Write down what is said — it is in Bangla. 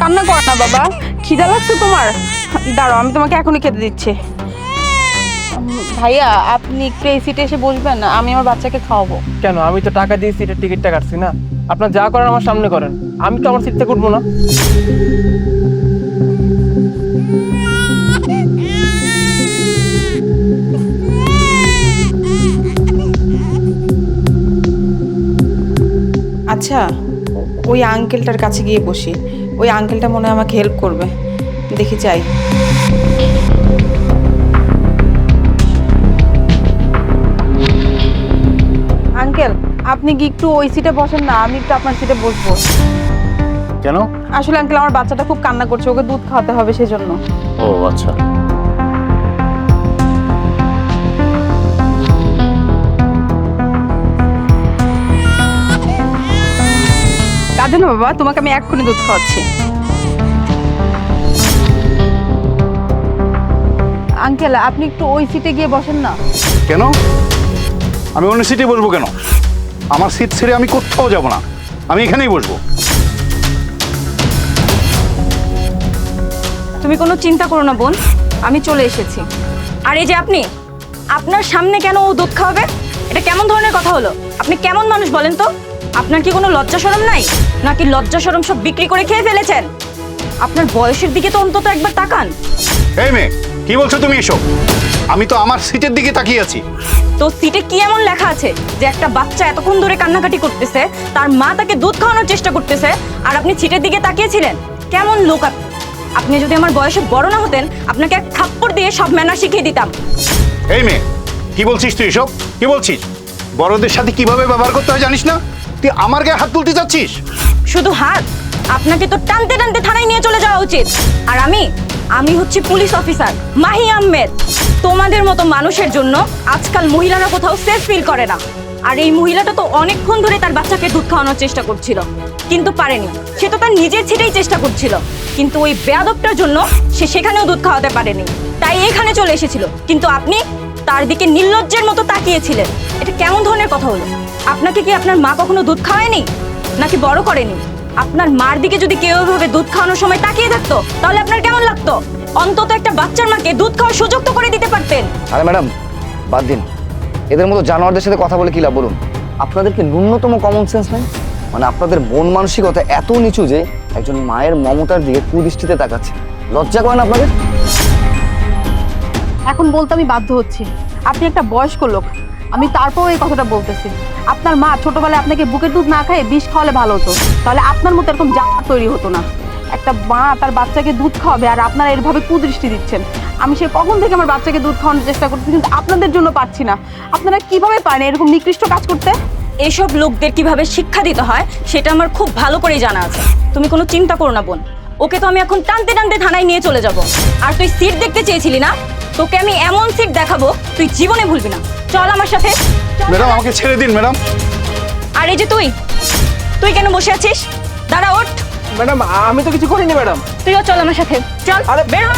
কান্না কর না বাবা। খিদা লাগছে তোমার? দাঁড়াও আমি তোমাকে এখনই খেতে দিচ্ছি। ভাইয়া আপনি একটু এই সিটে এসে বসবেন না আমি আমার বাচ্চাকে খাওয়াবো। কেন? আমি তো টাকা দিয়ে সিটের টিকিটটা কাটছি না। আপনার যা করেন আমার সামনে করেন। আমি তো আমার সিট থেকে উঠবো না। আচ্ছা ওই আঙ্কেলটার কাছে গিয়ে বসি। ওই আঙ্কেলটা মনে হয় আমাকে হেল্প করবে। দেখি চাই আঙ্কেল আপনি কি একটু ওই সিটে বসেন না? আমি একটু আপনার সিটে বসবো। কেন? আসলে আঙ্কেল আমার বাচ্চাটা খুব কান্না করছে ওকে দুধ খাওয়াতে হবে সেজন্য। ও আচ্ছা। কাঁদে না বাবা। তোমাকে আমি এক্ষুনি দুধ খাওয়াচ্ছি। আঙ্কেল আপনি একটু ওই সিটে গিয়ে বসেন না। কেন? আমি অন্য সিটে বসবো কেন? আমার সিট ছেড়ে আমি কোথাও যাব না। আমি এখানেই বসবো। তুমি কোনো চিন্তা করো না বোন। আমি চলে এসেছি। আর এই যে আপনি আপনার সামনে কেন ও দুধ খাওয়াবে? এটা কেমন ধরনের কথা হলো? আপনি কেমন মানুষ বলেন তো? আপনার কি কোনো লজ্জা শরম নাই? নাকি লজ্জা শরম সব বিক্রি করে খেয়ে ফেলেছেন? আপনার বয়সের দিকে তো অন্তত একবার তাকান। এই মেয়ে কি বলছো তুমি এসব? আমি তো আমার সিটের দিকে তাকিয়ে আছি। তো সিটে কি এমন লেখা আছে যে একটা বাচ্চা এতক্ষণ ধরে কান্নাকাটি করতেছে তার মা তাকে দুধ খাওয়ানোর চেষ্টা করতেছে আর আপনি সিটের দিকে তাকিয়েছিলেন? কেমন লোক আপনি? আপনি যদি আমার বয়সে বড় না হতেন আপনাকে এক থাপ্পড় দিয়ে সব ম্যানার শিখিয়ে দিতাম। এই মেয়ে কি বলছিস তুই এসব? কি বলছিস? বড়দের সাথে কীভাবে ব্যবহার করতে হয় জানিস না? তুই আমার গায়ে হাত তুলতে যাচ্ছিস? শুধু হাত। আপনাকে তো টানতে টানতে থানায় নিয়ে চলে যাওয়া উচিত। আর আমি আমি হচ্ছি পুলিশ অফিসার, মাহি আহমেদ। তোমাদের মতো মানুষের জন্য আজকাল মহিলারা কোথাও সেফ ফিল করে না। আর এই মহিলাটা তো অনেকক্ষণ ধরে তার বাচ্চাকে দুধ খাওয়ানোর চেষ্টা করছিল। কিন্তু পারেনি। সে তো তার নিজের ছেটেই চেষ্টা করছিল। কিন্তু ওই বেয়াদবটার জন্য সে সেখানেও দুধ খাওয়াতে পারেনি। তাই এখানে চলে এসেছিল। কিন্তু আপনি তার দিকে নির্লজ্জের মতো তাকিয়েছিলেন। এটা কেমন ধরনের কথা হলো? আপনাকে কি আপনার মা কখনো দুধ খাওয়ায়নি? নাকি বড় করেনি। আপনার মার দিকে যদি কেউ এভাবে দুধ খাওয়ানোর সময় তাকিয়ে থাকতো তাহলে আপনার কেমন লাগতো? অন্তত একটা বাচ্চার মাকে দুধ খাওয়ার সুযোগ তো করে দিতে পারতেন। আরে ম্যাডাম বাদ দিন। এদের মতো জানোয়ারদের সাথে কথা বলে কি লাভ বলুন? আপনাদেরকে ন্যূনতম কমন সেন্স নেই? মানে আপনাদের মন মানসিকতা এত নিচু যে একজন মায়ের মমতার দিকে কুদৃষ্টিতে তাকাচ্ছে। লজ্জা করেন আপনাদের? এখন বলতে আমি বাধ্য হচ্ছি। আপনি একটা বয়স্ক লোক। আমি তারপর এই কথাটা বলতেছি। আপনার মা ছোটবেলায় আপনাকে বুকের দুধ না খাইয়ে বিষ খাওয়ালে ভালো হতো। তাহলে আপনার মতো এরকম যা তৈরি হতো না। একটা মা তার বাচ্চাকে দুধ খাওয়াবে আর আপনারা এরভাবে কুদৃষ্টি দিচ্ছেন। আমি সে কখন থেকে আমার বাচ্চাকে দুধ খাওয়ানোর চেষ্টা করতেছি কিন্তু আপনাদের জন্য পারছি না। আপনারা কীভাবে পারেন এরকম নিকৃষ্ট কাজ করতে? এসব লোকদের কীভাবে শিক্ষা দিতে হয়, সেটা আমার খুব ভালো করেই জানা আছে। তুমি কোনো চিন্তা করো না, বোন। ওকে তো আমি এখন টানতে টানতে থানায় নিয়ে চলে যাব। আর তুই সিট দেখতে চেয়েছিলি না? তোকে আমি এমন সিট দেখাবো তুই জীবনে ভুলবি না। চল আমার সাথে। ম্যাডাম আমাকে ছেড়ে দিন ম্যাডাম। আর এই যে তুই তুই কেন বসে আছিস? দাঁড়া ওঠ। ম্যাডাম আমি তো কিছু করিনি ম্যাডাম। তুইও চল আমার সাথে। চল আরে- বের হ।